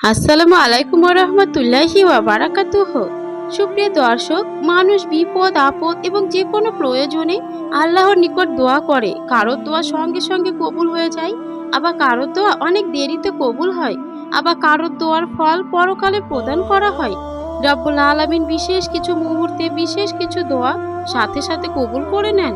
আসসালামু আলাইকুম রহমতুল্লাহি বারাকাতুহ। সুপ্রিয় দর্শক, মানুষ বিপদ, আপদ এবং যে কোনো প্রয়োজনে আল্লাহর নিকট দোয়া করে। কারোর দোয়া সঙ্গে সঙ্গে কবুল হয়ে যায়, আবার কারোর দোয়া অনেক দেরিতে কবুল হয়, আবার কারোর দোয়ার ফল পরকালে প্রদান করা হয়। রব্বুল আলামিন বিশেষ কিছু মুহূর্তে, বিশেষ কিছু দোয়া সাথে সাথে কবুল করে নেন।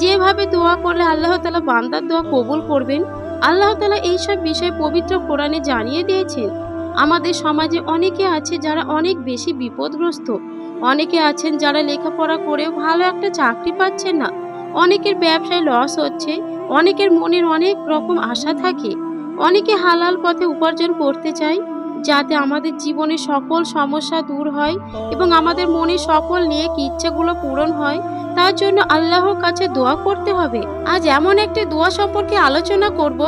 যেভাবে দোয়া করলে আল্লাহ তালা বান্দার দোয়া কবুল করবেন, আল্লাহ তালা এইসব বিষয়ে পবিত্র কোরআনে জানিয়ে দিয়েছেন। আমাদের সমাজে অনেকে আছে যারা অনেক বেশি বিপদগ্রস্ত। অনেকে আছেন যারা লেখাপড়া করেও ভালো একটা চাকরি পাচ্ছেন না। অনেকের ব্যবসায় লস হচ্ছে, অনেকের মনের অনেক রকম আশা থাকে। অনেকে হালাল পথে উপার্জন করতে চায়, যাতে আমাদের জীবনে সকল সমস্যা দূর হয় এবং আমাদের মনে সকল নিয়ে কি ইচ্ছাগুলো পূরণ হয়। তার জন্য আল্লাহর কাছে দোয়া করতে হবে। আজ এমন একটি দোয়া সম্পর্কে আলোচনা করব,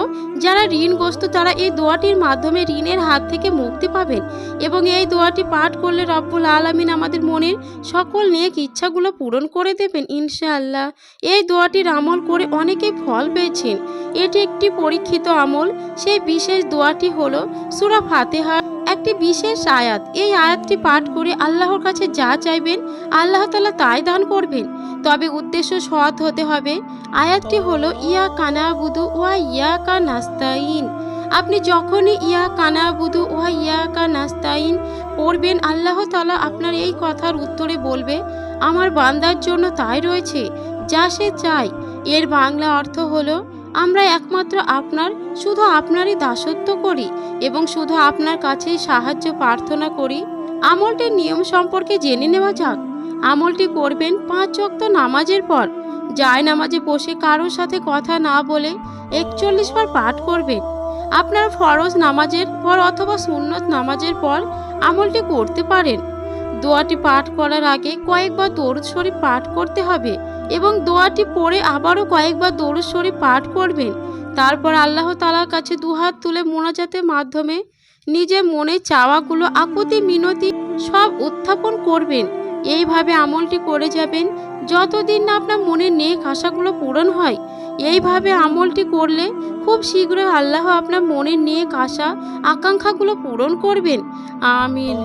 যারা ঋণগ্রস্ত, তারা এই দোয়াটির মাধ্যমে ঋণের হাত থেকে মুক্তি পাবেন এবং এই দোয়াটি পাঠ করলে রব্বুল আলমিন আমাদের মনের সকল নেক ইচ্ছাগুলো পূরণ করে দেবেন ইনশাআল্লাহ। এই দোয়াটির আমল করে অনেকেই ফল পেয়েছেন। এটি একটি পরীক্ষিত আমল। সেই বিশেষ দোয়াটি হলো সুরা ফাতেহা। একটি বিশেষ আয়াত। এই আয়াতটি পাঠ করে আল্লাহর কাছে যা চাইবেন, আল্লাহ তালা তাই দান করবেন। তবে উদ্দেশ্য সৎ হতে হবে। আয়াতটি হলো ইয়া কানা বুধু ওয়া ইয়া কা নাস্তাইন আপনি যখনই ইয়া কানা বুধু ওয়া ইয়া কা নাস্তাইন পড়বেন, আল্লাহ তালা আপনার এই কথার উত্তরে বলবে, আমার বান্দার জন্য তাই রয়েছে, যা সে চায়। এর বাংলা অর্থ হলো আমরা একমাত্র আপনার, শুধু আপনারই দাসত্ব করি এবং শুধু আপনার কাছেই সাহায্য প্রার্থনা করি। আমলটির নিয়ম সম্পর্কে জেনে নেওয়া যাক। আমলটি করবেন পাঁচ ওয়াক্ত নামাজের পর। যায় নামাজে বসে কারোর সাথে কথা না বলে একচল্লিশ বার পাঠ করবেন। আপনার ফরজ নামাজের পর অথবা সুন্নত নামাজের পর আমলটি করতে পারেন। দোয়াটি পাঠ করার আগে কয়েকবার দরুদ শরীফ পাঠ করতে হবে। এবং দোয়াটি পড়ে আবারও কয়েকবার দরুদ পাঠ করবেন। তারপর আল্লাহ তালার কাছে দুহাত তুলে মোনাজাতের মাধ্যমে নিজের মনে চাওয়াগুলো আকুতি মিনতি সব উত্থাপন করবেন। এইভাবে আমলটি করে যাবেন। যতদিন না আপনার মনের নেক আশাগুলো পূরণ হয়, এইভাবে আমলটি করলে খুব শীঘ্রই আল্লাহ আপনার মনের নেক আশা, আকাঙ্ক্ষাগুলো পূরণ করবেন। আমিন।